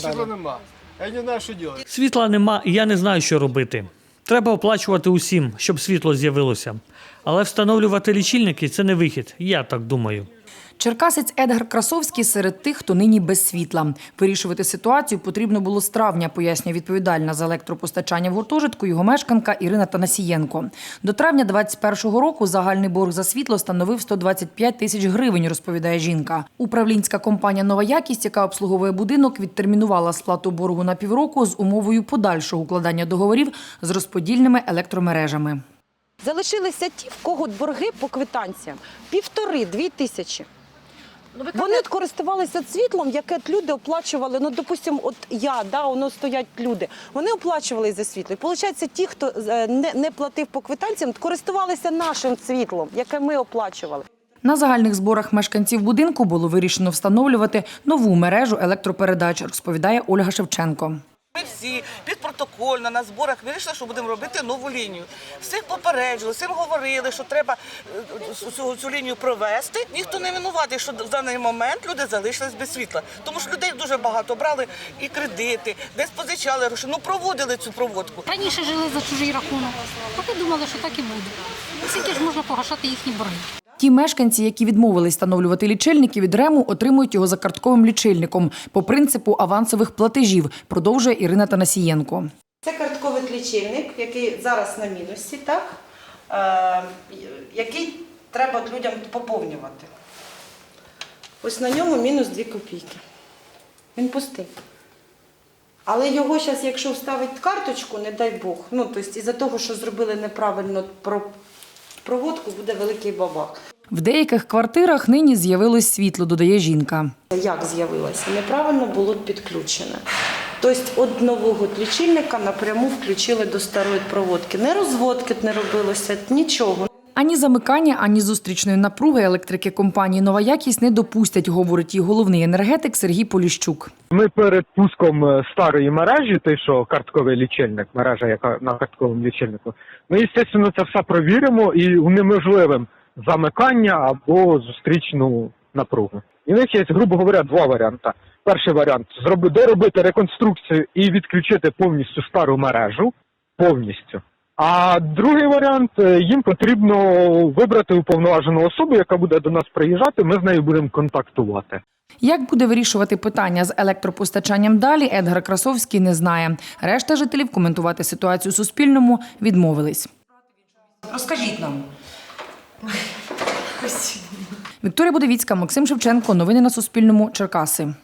Світла нема. Я не знаю, що робити. Світла нема, і я не знаю, що робити. Треба оплачувати усім, щоб світло з'явилося. Але встановлювати лічильники це не вихід, я так думаю. Черкасець Едгар Красовський серед тих, хто нині без світла. Вирішувати ситуацію потрібно було з травня, пояснює відповідальна за електропостачання в гуртожитку його мешканка Ірина Танасієнко. До травня 21-го року загальний борг за світло становив 125 тисяч гривень, розповідає жінка. Управлінська компанія Нова якість, яка обслуговує будинок, відтермінувала сплату боргу на півроку з умовою подальшого укладання договорів з розподільними електромережами. Залишилися ті, в кого борги по квитанціям півтори-дві тисячі. Вони от користувалися світлом, яке люди оплачували. Ну, допустимо, от я, да, воно стоять люди. Вони оплачували за світло. І виходить, ті, хто е, не, не платив по квитанціям, користувалися нашим світлом, яке ми оплачували. На загальних зборах мешканців будинку було вирішено встановлювати нову мережу електропередач, розповідає Ольга Шевченко. Ми всі підпротокольно на зборах вирішили, що будемо робити нову лінію. Всіх попереджували, всім говорили, що треба е, цю, цю лінію провести. Ніхто не винуватий, що в даний момент люди залишились без світла. Тому що людей дуже багато брали і кредити, десь позичали гроші. Ну проводили цю проводку. Раніше жили за чужий рахунок, поки думали, що так і буде. Скільки ж можна погашати їхні борги? Ті мешканці, які відмовились встановлювати лічильники від РЕМу, отримують його за картковим лічильником по принципу авансових платежів, продовжує Ірина Танасієнко. Це картковий лічильник, який зараз на мінусі, так? Е, який треба людям поповнювати. Ось на ньому мінус 2 копійки. Він пустий. Але його зараз, якщо вставить карточку, не дай Бог, ну, тобто із-за того, що зробили неправильно проводку, буде великий бабах. В деяких квартирах нині з'явилось світло, додає жінка. Як з'явилося? Неправильно було підключене. Тобто від нового лічильника напряму включили до старої проводки. Не розводки не робилося, нічого. Ані замикання, ані зустрічної напруги електрики компанії Нова якість не допустять, говорить її головний енергетик Сергій Поліщук. Ми перед пуском е, старої мережі, той, що картковий лічильник, мережа, яка на картковому лічильнику, ми, звісно, це все провіримо і унеможливим замикання або зустрічну напругу. І в них є, грубо говоря, два варіанти. Перший варіант зроби доробити реконструкцію і відключити повністю стару мережу повністю. А другий варіант е, їм потрібно вибрати уповноважену особу, яка буде до нас приїжджати. Ми з нею будемо контактувати. Як буде вирішувати питання з електропостачанням далі, Едгар Красовський не знає. Решта жителів коментувати ситуацію Суспільному відмовились. Розкажіть нам. Вікторія Будовіцька, Максим Шевченко. Новини на Суспільному. Черкаси.